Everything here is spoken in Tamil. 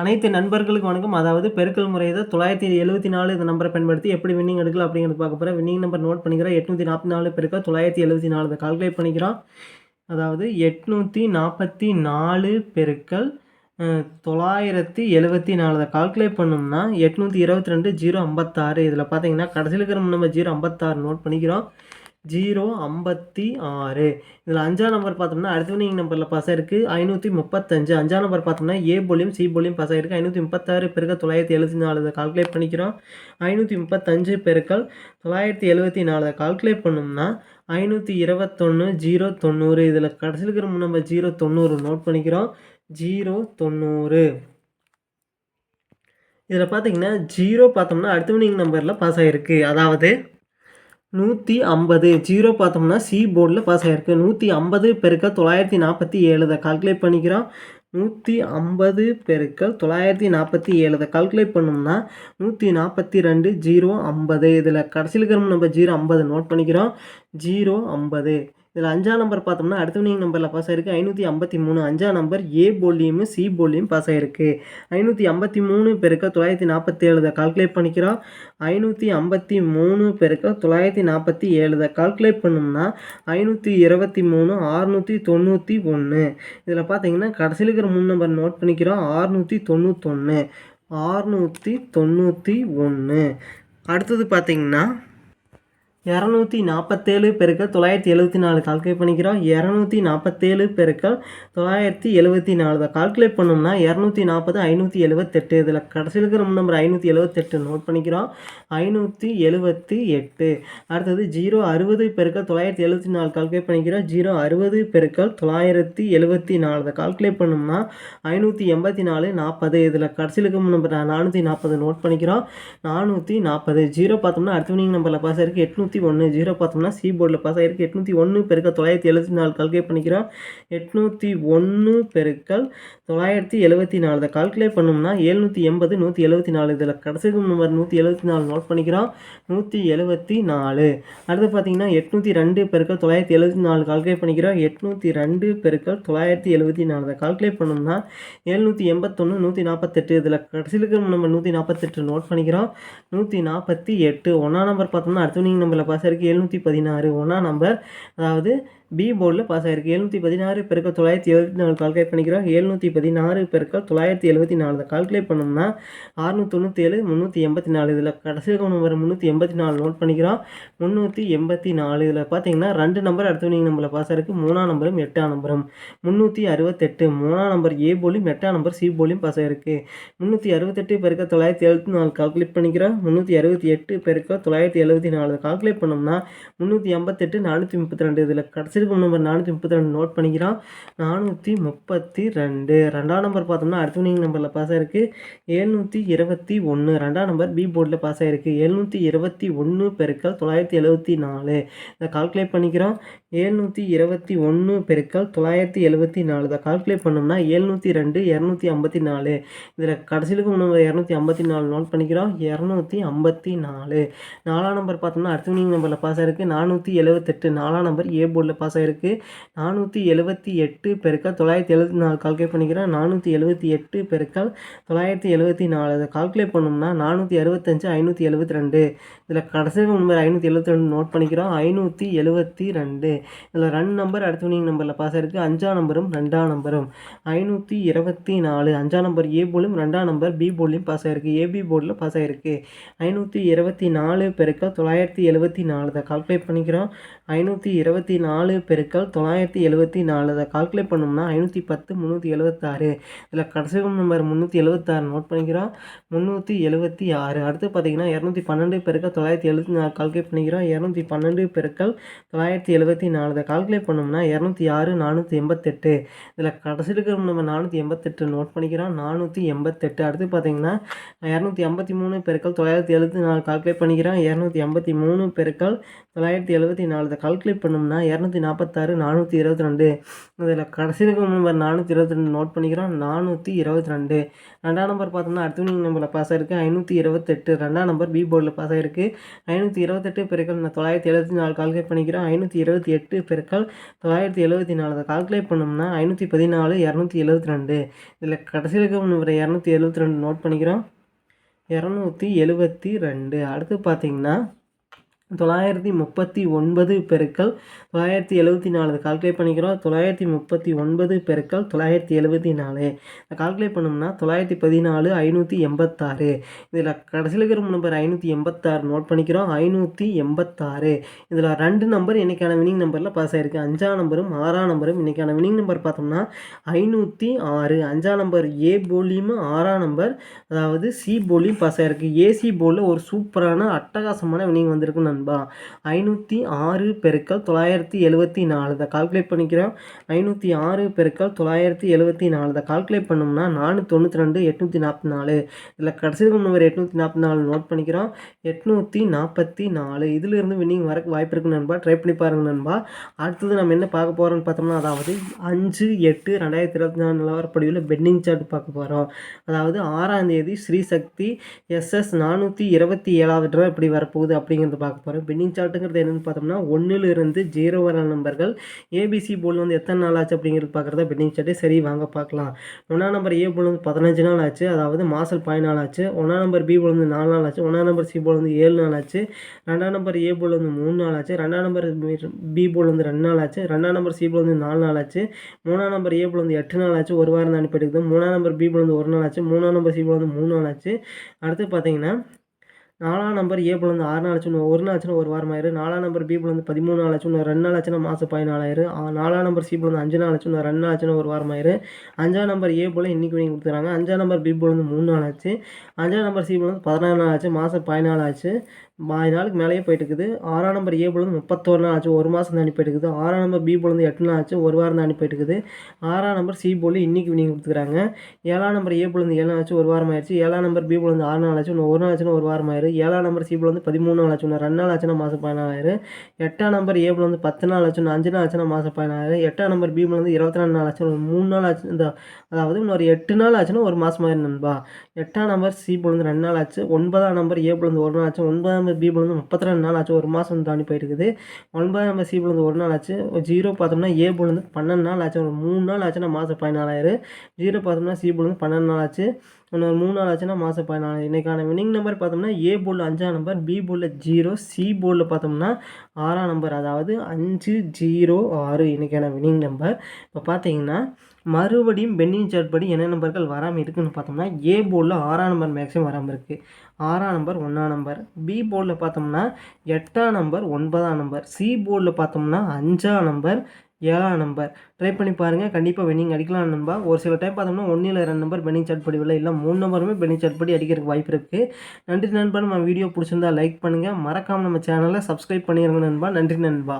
அனைத்து நண்பர்களுக்கு வணக்கம். அதாவது பெருக்கல் முறை தான் தொள்ளாயிரத்தி எழுபத்தி நாலு இந்த நம்பரை பயன்படுத்தி எப்படி வின்னிங் எடுக்கலாம் அப்படிங்கிறது பார்க்க போகிறேன் வின்னிங் நம்பர் நோட் பண்ணிக்கிறோம். எட்நூற்றி நாற்பத்தி நாலு பெருக்கா தொள்ளாயிரத்தி எழுபத்தி நாலு. இதை கால்குலேட் பண்ணிக்கிறோம். அதாவது எட்நூற்றி நாற்பத்தி நாலு பெருக்கல் தொள்ளாயிரத்தி எழுபத்தி நாலு. அதை கால்குலேட் பண்ணோம்னா எட்நூற்றி இருபத்தி ரெண்டு ஜீரோ ஐம்பத்தாறு. இதில் பார்த்தீங்கன்னா கடைசியில் இருக்கிற நம்ம ஜீரோ ஐம்பத்தாறு நோட் பண்ணிக்கிறோம். ஜீரோ ஐம்பத்தி ஆறு. இதில் அஞ்சாம் நம்பர் பார்த்தோம்னா அடுத்த வினிங் நம்பரில் பாஸ் இருக்குது ஐநூற்றி முப்பத்தஞ்சு. அஞ்சாம் நம்பர் பார்த்தோம்னா ஏ போலியும் சி போலியும் பாஸ் இருக்குது ஐநூற்றி முப்பத்தாறு பெருக்கல் தொள்ளாயிரத்தி எழுபத்தி நாலு இதை கால்குலேட் பண்ணிக்கிறோம். ஐநூற்றி முப்பத்தஞ்சு பெருக்கல் தொள்ளாயிரத்தி எழுபத்தி நாலு கால்குலேட் பண்ணோம்னா ஐநூற்றி இருபத்தொன்று ஜீரோ தொண்ணூறு. இதில் கடைசியில் இருக்கிற நம்ம ஜீரோ தொண்ணூறு நோட் பண்ணிக்கிறோம். ஜீரோ தொண்ணூறு. இதில் பார்த்தீங்கன்னா ஜீரோ பார்த்தோம்னா அடுத்த வினிங் நம்பரில் பாஸ் ஆகிருக்கு அதாவது நூற்றி ஐம்பது. ஜீரோ பார்த்தோம்னா சி போர்டில் பாஸ் ஆகிருக்கு நூற்றி ஐம்பது பெருக்கல் தொள்ளாயிரத்தி நாற்பத்தி ஏழு கால்குலேட் பண்ணிக்கிறோம். நூற்றி ஐம்பது பெருக்கள் தொள்ளாயிரத்தி நாற்பத்தி ஏழு கால்குலேட் பண்ணோம்னா நூற்றி நாற்பத்தி ரெண்டு ஜீரோ ஐம்பது. இதில் கடைசியில் இருக்கிற நம்ம ஜீரோ ஐம்பது நோட் பண்ணிக்கிறோம். ஜீரோ ஐம்பது. இதில் அஞ்சாம் நம்பர் பார்த்தோம்னா அடுத்த வினிங் நம்பரில் பாஸ் ஆயிருக்கு. ஐநூற்றி ஐம்பத்தி மூணு அஞ்சாம் நம்பர் ஏ போலியும் சி போலியும் பாஸ் ஆயிருக்கு. ஐநூற்றி ஐம்பத்தி மூணு பெருக்க தொள்ளாயிரத்தி நாற்பத்தி ஏழு கால்குலேட் பண்ணிக்கிறோம். ஐநூற்றி ஐம்பத்தி மூணு பெருக்க தொள்ளாயிரத்தி நாற்பத்தி ஏழு கால்குலேட் பண்ணோம்னா ஐநூற்றி இருபத்தி மூணு ஆறுநூற்றி தொண்ணூற்றி ஒன்று இதில் பார்த்தீங்கன்னா கடைசியில் இருக்கிற மூணு நம்பர் நோட் பண்ணிக்கிறோம். ஆறுநூற்றி தொண்ணூத்தொன்று ஆறுநூற்றி தொண்ணூற்றி ஒன்று அடுத்தது பார்த்தீங்கன்னா இரநூத்தி நாற்பத்தேழு பெருக்கள் தொள்ளாயிரத்தி எழுபத்தி நாலு கால்குலேட் பண்ணிக்கிறோம். இரநூத்தி நாற்பத்தேழு பெருக்கள் தொள்ளாயிரத்தி எழுபத்தி நாலு தான். கால்குலேட் பண்ணோம்னா இரநூத்தி நாற்பது ஐநூற்றி எழுபத்தெட்டு இதில் கடைசியில் இருக்கிற நம்பர் ஐநூற்றி எழுபத்தெட்டு நோட் பண்ணிக்கிறோம். ஐநூற்றி எழுபத்தி எட்டு. அடுத்தது ஜீரோ அறுபது பெருக்கள் தொள்ளாயிரத்தி எழுபத்தி நாலு கால்குலேட் பண்ணிக்கிறோம். ஜீரோ அறுபது பெருக்கள் தொள்ளாயிரத்தி எழுபத்தி நாலு அதை கால்குலேட் பண்ணோம்னா ஐநூற்றி எண்பத்தி நாலு நாற்பது. இதில் கடைசியில் இருக்கிற நம்பர் நானூற்றி நாற்பது நோட் பண்ணிக்கிறோம். நானூற்றி நாற்பது. ஜீரோ பார்த்தோம்னா அடுத்த நீங்கள் நம்பரில் பாஸ் இருக்குது எட்நூற்றி ஒன்று ஜீரோ பார்த்தோம்னா சி போர்டில் பாஸ் ஆகிருக்கு எட்நூற்றி ஒன்று பெருக்கல் தொள்ளாயிரத்தி எழுபத்தி நாலு கால்குலேட் பண்ணிக்கிறோம் எட்நூற்றி ஒன்று பெருக்கல் தொள்ளாயிரத்தி எழுபத்தி நாலு. இதை கால்குலேட் பண்ணோம்னா எழுநூற்றி எண்பது நூற்றி எழுபத்தி நாலு. இதில் கடைசி நம்பர் நூற்றி எழுபத்தி நாலு நோட் பண்ணிக்கிறோம். நூற்றி எழுபத்தி நாலு. அடுத்து பார்த்தீங்கன்னா எட்நூற்றி ரெண்டு பெருக்கல் தொள்ளாயிரத்தி எழுபத்தி நாலு கால்குலேட் பண்ணிக்கிறோம். எட்நூற்றி ரெண்டு பெருக்கல் தொள்ளாயிரத்தி எழுபத்தி நாலு. இதை கால்குலேட் பண்ணோம்னா எழுநூற்றி எண்பத்தொன்று நூற்றி நாற்பத்தெட்டு. இதில் கடைசியில் இருக்கிற நம்ம நூற்றி நாற்பத்தெட்டு நோட் பண்ணிக்கிறோம். நூற்றி நாற்பத்தி எட்டு. ஒன்றாம் நம்பர் பார்த்தோம்னா அடுத்த வினிங் நம்பரில் பாஸ் இருக்குது எழுநூற்றி பதினாறு. ஒன்றா நம்பர் அதாவது பி போர்டில் பாஸ் ஆயிருக்கு. எழுநூற்றி பதினாறு பெருக்கள் தொள்ளாயிரத்தி எழுபத்தி நாலு கால்குலேட் பண்ணிக்கிறோம். எழுநூற்றி பதினாறு பெருக்கள் தொள்ளாயிரத்தி எழுபத்தி நாலு. இதை கால்குலேட் பண்ணோம்னா அறுநூற்றி தொண்ணூற்றி ஏழு முந்நூற்றி எண்பத்தி நாலு. இதில் கடைசியில் நம்பர் முந்நூற்றி எண்பத்தி நாலு நோட் பண்ணிக்கிறோம். முந்நூற்றி எண்பத்தி நாலு. இதில் பார்த்தீங்கன்னா ரெண்டு நம்பர் அடுத்த வினிங் நம்பரில் பாஸ் ஆயிருக்கு. மூணாம் நம்பரும் எட்டாம் நம்பரும் முந்நூற்றி அறுபத்தெட்டு. மூணாம் நம்பர் ஏ போலியும் எட்டாம் நம்பர் சி போலியும் பாஸ் ஆகிருக்கு முந்நூற்றி அறுபத்தெட்டு பெருக்க தொள்ளாயிரத்தி எழுபத்தி நாலு கால்குலேட் பண்ணிக்கிறோம். முந்நூற்றி அறுபத்தி எட்டு பெருக்க தொள்ளாயிரத்தி எழுபத்தி நாலு. கால்குலேட் பண்ணோம்னா முந்நூற்றி ஐம்பத்தெட்டு நானூற்றி முப்பத்தி ரெண்டு. இதில் கடைசி இருக்கும் நம்பர் நானூற்றி முப்பத்தி ரெண்டு நோட் பண்ணிக்கிறோம். நானூற்றி முப்பத்தி ரெண்டு. ரெண்டாம் நம்பர் பார்த்தோம்னா அடுத்த நம்பரில் பாஸ் ஆயிருக்கு. எழுநூற்றி இருபத்தி ஒன்று ரெண்டாம் நம்பர் பி போர்டில் பாஸ் ஆயிருக்கு. எழுநூற்றி இருபத்தி ஒன்று பெருக்கல் தொள்ளாயிரத்தி எழுபத்தி நாலு. இதை கால்குலேட் பண்ணிக்கிறோம். எழுநூற்றி இருபத்தி ஒன்று பெருக்கல் தொள்ளாயிரத்தி எழுபத்தி நாலு. இதை கால்குலேட் பண்ணோம்னா எழுநூற்றி ரெண்டு இரநூத்தி ஐம்பத்தி நாலு. இதில் கடைசியிலுக்கு நம்ம இரநூத்தி ஐம்பத்தி நாலு நோட் பண்ணிக்கிறோம். இரநூத்தி ஐம்பத்தி நாலு. நாலாம் நம்பர் பார்த்தோம்னா அடுத்த நம்பரில் பாஸ் ஆயிருக்கு. நானூற்றி எழுபத்தெட்டு நாலாம் நம்பர் ஏ போர்டில் பாஸ் ஆயிருக்கு நானூற்றி எழுபத்தி எட்டு பெருக்கால் தொள்ளாயிரத்தி எழுபத்தி நாலு கால்குலேட் பண்ணிக்கிறோம் நானூற்றி எழுபத்தி எட்டு பெருக்கால் தொள்ளாயிரத்தி எழுபத்தி நாலு. அதை கால்குலேட் பண்ணோம்னா நானூற்றி அறுபத்தஞ்சு ஐநூற்றி எழுபத்தி ரெண்டு. இதில் கடைசி நம்பர் ஐநூற்றி எழுபத்தி ரெண்டு நோட் பண்ணிக்கிறோம். ஐநூற்றி எழுபத்தி ரெண்டு. இதில் ரெண்டு நம்பர் அடுத்த வினிங் நம்பரில் பாஸ் ஆயிருக்கு அஞ்சாம் நம்பரும் ரெண்டாம் நம்பரும் ஐநூற்றி இருபத்தி நாலு. அஞ்சாம் நம்பர் ஏ போலும் ரெண்டாம் நம்பர் பி போர்ட்லையும் பாஸ் ஆகிருக்கு ஏபி போர்டில் பாஸ் ஆகிருக்கு ஐநூற்றி இருபத்தி நாலு பெருக்கால் தொள்ளாயிரத்தி எழுபத்தி நாலு. தான் கால்குலேட் பண்ணிக்கிறோம். ஐநூற்றி இருபத்தி நாலு பெருக்கள் தொள்ளாயிரத்தி எழுபத்தி நாலு. அதை கால்குலேட் பண்ணோம்னா ஐநூற்றி பத்து முந்நூற்றி எழுபத்தாறு இதில் கடைசி நம்பர் முந்நூற்றி எழுபத்தாறு நோட் பண்ணிக்கிறோம். முந்நூற்றி எழுபத்தி ஆறு. அடுத்து பார்த்தீங்கன்னா இரநூத்தி பன்னெண்டு பெருக்கள் தொள்ளாயிரத்தி எழுபத்தி நாலு கால்குலேட் பண்ணிக்கிறோம். இரநூத்தி பன்னெண்டு பெருக்கள் தொள்ளாயிரத்தி எழுபத்தி நாலு. அதை கால்குலேட் பண்ணோம்னா இரநூத்தி ஆறு நானூற்றி எண்பத்தெட்டு. இதில் கடைசி இருக்கிற நம்ம நானூற்றி எண்பத்தெட்டு நோட் பண்ணிக்கிறோம். நானூற்றி எண்பத்தெட்டு. அடுத்து பார்த்தீங்கன்னா இரநூத்தி ஐம்பத்தி மூணு பெருக்கள் தொள்ளாயிரத்தி எழுபத்தி நாலு கால்குலேட் பண்ணிக்கிறோம். இரநூத்தி ஐம்பத்தி மூணு பெருக்கள் தொள்ளாயிரத்தி எழுபத்தி நாலு. இதை கால்குலேட் பண்ணோம்னா இரநூத்தி நாற்பத்தாறு நானூற்றி இருபத்தி ரெண்டு இதில் கடைசி இருக்க நம்பர் நானூற்றி இருபத்தி ரெண்டு நோட் பண்ணிக்கிறோம். நானூற்றி இருபத்தி ரெண்டு ரெண்டாம் நம்பர் பார்த்தோம்னா அடுத்த வினிங் நம்பரில் பாஸ் ஆயிருக்கு. ஐநூற்றி இருபத்தெட்டு. ரெண்டாம் நம்பர் பி போர்டில் பாஸ் ஆயிருக்கு. ஐநூற்றி இருபத்தெட்டு பெருக்கள் நான் தொள்ளாயிரத்தி எழுபத்தி நாலு கால்குலேட் பண்ணிக்கிறோம். ஐநூற்றி இருபத்தி எட்டு பெருக்கள் தொள்ளாயிரத்தி எழுபத்தி நாலு அதை கால்குலேட் பண்ணோம்னா ஐநூற்றி பதினாலு இரநூத்தி எழுபத்தி ரெண்டு இதில் கடைசியில் இருக்க நம்பர் இரநூத்தி எழுபத்தி ரெண்டு நோட் பண்ணிக்கிறோம். இரநூத்தி எழுபத்தி ரெண்டு. அடுத்து பார்த்தீங்கன்னா தொள்ளாயிரத்தி முப்பத்தி ஒன்பது பெருக்கள் தொள்ளாயிரத்தி எழுபத்தி நாலு. கால்குலேட் பண்ணிக்கிறோம். தொள்ளாயிரத்தி முப்பத்தி ஒன்பது பெருக்கள் தொள்ளாயிரத்தி எழுபத்தி நாலு. கால்குலேட் பண்ணோம்னா தொள்ளாயிரத்தி பதினாலு ஐநூற்றி எண்பத்தாறு. இதில் கடைசியில் இருக்கிற நம்பர் ஐநூற்றி எண்பத்தாறு நோட் பண்ணிக்கிறோம். ஐநூற்றி எண்பத்தாறு. இதில் ரெண்டு நம்பர் இன்றைக்கான வினிங் நம்பரில் பாஸ் ஆயிருக்கு. அஞ்சாம் நம்பரும் ஆறாம் நம்பரும் இன்றைக்கான வினிங் நம்பர் பார்த்தோம்னா ஐநூற்றி ஆறு. அஞ்சாம் நம்பர் ஏ போலியும் ஆறாம் நம்பர் அதாவது சி போலியும் பாஸ் ஆயிருக்கு. ஏசி போலில் ஒரு சூப்பரான அட்டகாசமான வினிங் வந்திருக்கு நண்பா. ஐநூற்றி ஆறு பெருக்கள் தொள்ளாயிரத்தி எழுபத்தி நாலு இதை கால்குலேட் பண்ணிக்கிறோம் ஐநூற்றி ஆறு பெருக்கள் தொள்ளாயிரத்தி எழுபத்தி நாலு இதை கால்குலேட் பண்ணோம்னா நானூற்றி தொண்ணூற்றி ரெண்டு எட்நூற்றி நாற்பத்தி நாலு. இதில் கடைசி நம்பர் எட்நூற்றி நாற்பத்தி நாலு நோட் பண்ணிக்கிறோம். எட்நூற்றி நாற்பத்தி நாலு. இதிலிருந்து வின்னிங் வரக்கு வாய்ப்பு இருக்கு நண்பா. ட்ரை பண்ணி பாருங்க நண்பா. அடுத்தது நம்ம என்ன பார்க்க போகிறோம்னு பார்த்தோம்னா அதாவது அஞ்சு எட்டு ரெண்டாயிரத்தி இருபத்தி நாலு நிலவரப்படியில் பெட்டிங் சார்ட் பார்க்க போகிறோம் அதாவது ஆறாம் தேதி ஸ்ரீசக்தி எஸ்எஸ் நானூற்றி இருபத்தி ஏழாவது ட்ரா எப்படி வரப்போகுது அப்படிங்கிறது பார்க்க போகிறோம் பின்னிங் சார்ட்டுங்கிறது என்னென்னு பார்த்தோம்னா ஒன்றிலிருந்து ஜீரோ வர நம்பர்கள் ஏபிசி போல் வந்து எத்தனை நாள் ஆச்சு அப்படிங்கிறது பார்க்குறத பின்னிங் சார்ட்டு சரி வாங்க பார்க்கலாம் ஒன்றாம் நம்பர் ஏ போல் வந்து பதினஞ்சு நாள் ஆச்சு அதாவது மாசல் பதினாலு ஆச்சு ஒன்றாம் நம்பர் பி போல் வந்து நாலு நாள் ஆச்சு ஒன்றாம் நம்பர் சி போல் வந்து ஏழு நாள் ஆச்சு ரெண்டாம் நம்பர் ஏ போல் வந்து மூணு நாள் ஆச்சு ரெண்டாம் நம்பர் பி போல் வந்து ரெண்டு நாள் ஆச்சு ரெண்டாம் நம்பர் சி போல் வந்து நாலு நாள் ஆச்சு மூணாம் நம்பர் ஏ போல் வந்து எட்டு நாள் ஆச்சு ஒரு வாரம் தான் அனுப்பிட்டு மூணாம் நம்பர் பி போல் வந்து ஒரு நாள் ஆச்சு மூணாம் நம்பர் சி போல் வந்து மூணு நாள் ஆச்சு அடுத்து பார்த்தீங்கன்னா நாலாம் நம்பர் ஏ புலந்து வந்து ஆறு நாள் ஆச்சுன்னு ஒரு நாள் ஆச்சுன்னு ஒரு வாரம் ஆயிரு. நாலாம் நம்பர் பி புலந்து வந்து பதிமூணு நாள் ஆச்சுன்னு ரெண்டு நாள் ஆச்சுன்னா மாதம் பதினாலாயிரு நாலாம் நம்பர் சி புலந்து வந்து அஞ்சு நாள் ஆச்சுன்னு ரெண்டு நாள் ஆச்சுன்னு ஒரு வாரம் ஆயிரு. அஞ்சாம் நம்பர் ஏ போல் இன்றைக்கி நீங்கள் கொடுத்துறாங்க அஞ்சாம் நம்பர் பி புலந்து வந்து மூணு நாள் ஆச்சு அஞ்சாம் நம்பர் சி புலந்து வந்து பதினாறு நாள் ஆச்சு மாதம் பதினாலு ஆச்சு. பாதி நாளுக்கு மேலேயே போயிட்டு இருக்குது ஆறாம் நம்பர் ஏ பொழுது முப்பத்தோரு நாள் ஆச்சு ஒரு மாதம் தாண்டி போயிட்டு இருக்குது ஆறாம் நம்பர் பி பொழுது எட்டு நாள் ஆச்சு ஒரு வாரம் தாண்டி போயிட்டு இருக்குது ஆறாம் நம்பர் சி பொழுது இன்றைக்கி நீங்கள் கொடுத்துக்கிறாங்க ஏழாம் நம்பர் ஏ பொழுது ஏழு நாள் ஆச்சு ஒரு வாரம் ஆயிடுச்சு ஏழாம் நம்பர் பி பொழுது வந்து ஆறு நாள் ஆச்சு ஒன்று ஒரு நாள் ஆச்சுன்னா ஒரு வாரம் ஆயிரு ஏழாம் நம்பர் சி பொழுது வந்து பதிமூணு நாள் ஆச்சு இன்னும் ரெண்டு நாள் ஆச்சுன்னா மாதம் பதினாலாயிரம் எட்டாம் நம்பர் ஏ பொழுது வந்து பத்து நாள் ஆச்சு அஞ்சு நாள் ஆச்சுன்னா மாதம் பதினாலாயிரம் எட்டாம் நம்பர் பி பொழுது வந்து இருபத்தி ரெண்டு நாள் ஆச்சு ஒரு மூணு நாள் ஆச்சு இந்த அதாவது இன்னொரு எட்டு நாள் ஆச்சுன்னா ஒரு மாதம் ஆயிரம் நண்பா எட்டாம் நம்பர் சி பொழுது ரெண்டு நாள் ஆச்சு ஒன்பதாம் நம்பர் ஏ பொழுது வந்து ஒரு நாள் ஆச்சு ஒன்பதாம் நம்பர் பி வந்து முப்பத்தி ரெண்டு நாள் ஆச்சு. ஒரு மாதம் தாண்டி போயிருக்குது. ஒன்பதாம் நம்பர் சி வந்து ஒரு நாள் ஆச்சு. ஜீரோ பார்த்தோம்னா ஏ வந்து பன்னெண்டு நாள் ஆச்சு. ஒரு மூணு நாள் ஆச்சுன்னா மாதம் பதினாலாயிரம். ஜீரோ பார்த்தோம்னா சி வந்து பன்னெண்டு நாள் ஆச்சு. இன்னொரு மூணு நாள் ஆச்சுன்னா மாதம் பதினாலு. இன்றைக்கான வின்னிங் நம்பர் பார்த்தோம்னா ஏ போர்டில் அஞ்சாம் நம்பர் பி போர்டில் ஜீரோ சி போர்டில் பார்த்தோம்னா ஆறாம் நம்பர் அதாவது அஞ்சு ஜீரோ ஆறு இன்றைக்கான வின்னிங் நம்பர் இப்போ பார்த்தீங்கன்னா மறுபடியும் பென்னிங் சார்ட் படி என்ன நம்பர்கள் வராமல் இருக்குதுன்னு பார்த்தோம்னா ஏ போர்டில் ஆறாம் நம்பர் மேக்ஸிமம் வராமல் இருக்குது ஆறாம் நம்பர் ஒன்றாம் நம்பர் பி போர்டில் பார்த்தோம்னா எட்டாம் நம்பர் ஒன்பதாம் நம்பர் சி போர்டில் பார்த்தோம்னா அஞ்சாம் நம்பர் ஏழாம் நம்பர். ட்ரை பண்ணி பாருங்கள் கண்டிப்பாக வென்னிங் அடிக்கலாம் நண்பா. ஒரு சில டைம் பார்த்தோம்னா ஒன்றில் ரெண்டு நம்பர் பெனிங் சாட் படி இல்லை மூணு நம்பருமே பெனிங் சாட் படி அடிக்கிறதுக்கு வாய்ப்பு இருக்குது நன்றி நண்பா. நம்ம வீடியோ பிடிச்சிருந்தா லைக் பண்ணுங்கள் மறக்காமல் நம்ம சேனலை சப்ஸ்கிரைப் பண்ணிடுங்க நண்பா. நன்றி நண்பா.